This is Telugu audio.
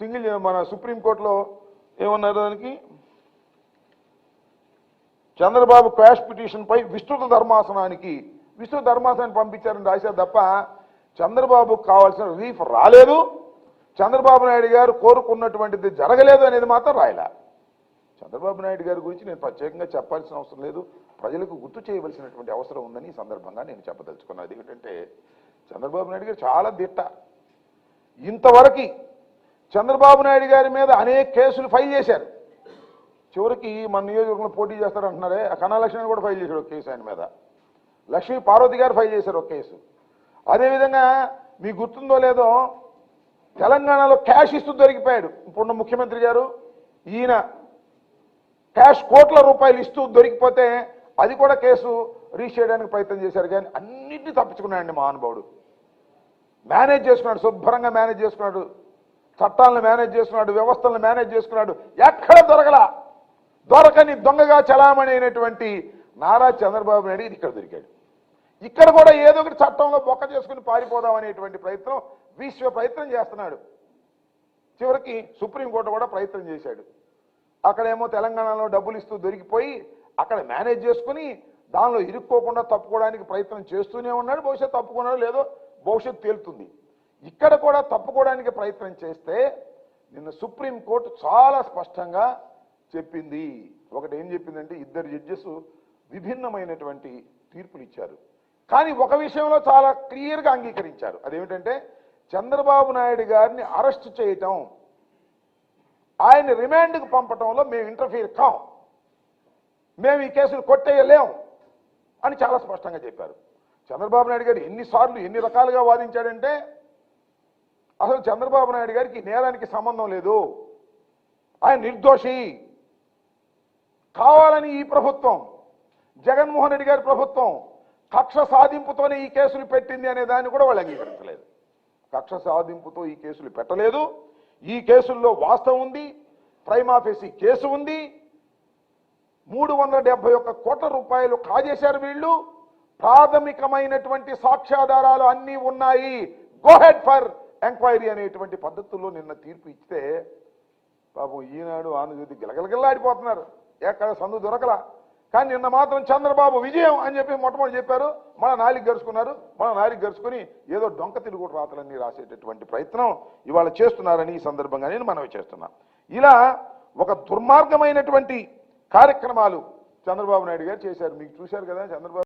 సింగిల్ మన సుప్రీంకోర్టులో ఏమన్నారు దానికి? చంద్రబాబు క్వాష్ పిటిషన్పై విస్తృత ధర్మాసనానికి విస్తృత ధర్మాసనాన్ని పంపించారని రాశారు తప్ప చంద్రబాబుకు కావాల్సిన రిలీఫ్ రాలేదు. చంద్రబాబు నాయుడు గారు కోరుకున్నటువంటిది జరగలేదు అనేది మాత్రం రాయలే. చంద్రబాబు నాయుడు గారి గురించి నేను ప్రత్యేకంగా చెప్పాల్సిన అవసరం లేదు. ప్రజలకు గుర్తు చేయవలసినటువంటి అవసరం ఉందని ఈ సందర్భంగా నేను చెప్పదలుచుకున్నాను అది ఏంటంటే చంద్రబాబు నాయుడు గారు చాలా దిట్ట. ఇంతవరకు చంద్రబాబు నాయుడు గారి మీద అనేక కేసులు ఫైల్ చేశారు. చివరికి మన నియోజకవర్గంలో పోటీ చేస్తారంటున్నారే ఆ కన్నా లక్ష్మణ్ కూడా ఫైల్ చేశాడు ఒక కేసు ఆయన మీద. లక్ష్మీ పార్వతి గారు ఫైల్ చేశారు ఒక కేసు. అదేవిధంగా మీకు గుర్తుందో లేదో తెలంగాణలో క్యాష్ ఇస్తూ దొరికిపోయాడు ఇప్పుడున్న ముఖ్యమంత్రి గారు. ఈయన క్యాష్ కోట్ల రూపాయలు ఇస్తూ దొరికిపోతే అది కూడా కేసు రీచ్ చేయడానికి ప్రయత్నం చేశారు. కానీ అన్నింటినీ తప్పించుకున్నాడండి మహానుభావుడు. మేనేజ్ చేసుకున్నాడు శుభ్రంగా మేనేజ్ చేసుకున్నాడు. చట్టాలను మేనేజ్ చేసుకున్నాడు వ్యవస్థలను మేనేజ్ చేసుకున్నాడు. ఎక్కడ దొరకలా? దొరకని దొంగగా చలామణి అయినటువంటి నారా చంద్రబాబు నాయుడు ఇది ఇక్కడ దొరికాడు. ఇక్కడ కూడా ఏదో ఒకటి చట్టంలో బొక్క చేసుకుని పారిపోదాం అనేటువంటి ప్రయత్నం విశ్వ ప్రయత్నం చేస్తున్నాడు. చివరికి సుప్రీంకోర్టు కూడా ప్రయత్నం చేశాడు. అక్కడేమో తెలంగాణలో డబ్బులు ఇస్తూ దొరికిపోయి అక్కడ మేనేజ్ చేసుకుని దానిలో ఇరుక్కోకుండా తప్పుకోవడానికి ప్రయత్నం చేస్తూనే ఉన్నాడు. భవిష్యత్ తప్పుకున్నాడు లేదో భవిష్యత్తు తేలుతుంది. ఇక్కడ కూడా తప్పుకోవడానికి ప్రయత్నం చేస్తే నిన్న సుప్రీంకోర్టు చాలా స్పష్టంగా చెప్పింది. ఒకటి ఏం చెప్పిందంటే ఇద్దరు జడ్జెస్ విభిన్నమైనటువంటి తీర్పులు ఇచ్చారు. కానీ ఒక విషయంలో చాలా క్లియర్గా అంగీకరించారు. అదేమిటంటే చంద్రబాబు నాయుడు గారిని అరెస్ట్ చేయటం. ఆయన రిమాండ్కి పంపటంలో మేము ఇంటర్ఫీర్ కాం. మేము ఈ కేసులు కొట్టేయలేం అని చాలా స్పష్టంగా చెప్పారు. చంద్రబాబు నాయుడు గారు ఎన్నిసార్లు ఎన్ని రకాలుగా వాదించాడంటే అసలు చంద్రబాబు నాయుడు గారికి నేరానికి సంబంధం లేదు. ఆయన నిర్దోషి. కావాలని ఈ ప్రభుత్వం జగన్మోహన్ రెడ్డి గారి ప్రభుత్వం కక్ష సాధింపుతోనే ఈ కేసులు పెట్టింది అనే దాన్ని కూడా వాళ్ళు అంగీకరించలేదు. కక్ష సాధింపుతో ఈ కేసులు పెట్టలేదు. ఈ కేసుల్లో వాస్తవం ఉంది ప్రైమాఫేసి కేసు ఉంది. మూడు వందల డెబ్బై ఒక్క కోట్ల రూపాయలు కాజేశారు వీళ్ళు. ప్రాథమికమైనటువంటి సాక్ష్యాధారాలు అన్నీ ఉన్నాయి. గో హెడ్ ఫర్ ఎంక్వైరీ అనేటువంటి పద్ధతుల్లో నిన్న తీర్పు ఇస్తే పాపం ఈనాడు ఆనుజ్యోతి గిలగిలగిల్లాడిపోతున్నారు. ఎక్కడ సందు దొరకలా. కానీ నిన్న మాత్రం చంద్రబాబు విజయం అని చెప్పి మొట్టమొదటి చెప్పారు. మన నాలికి గరుచుకున్నారు మన నాలికి గరుచుకుని ఏదో డొంక తిరుగుడు రాతలన్నీ రాసేటటువంటి ప్రయత్నం ఇవాళ చేస్తున్నారని ఈ సందర్భంగా నేను మనవి చేస్తున్నా. ఇలా ఒక దుర్మార్గమైనటువంటి కార్యక్రమాలు చంద్రబాబు నాయుడు గారు చేశారు. మీకు చూశారు కదా చంద్రబాబు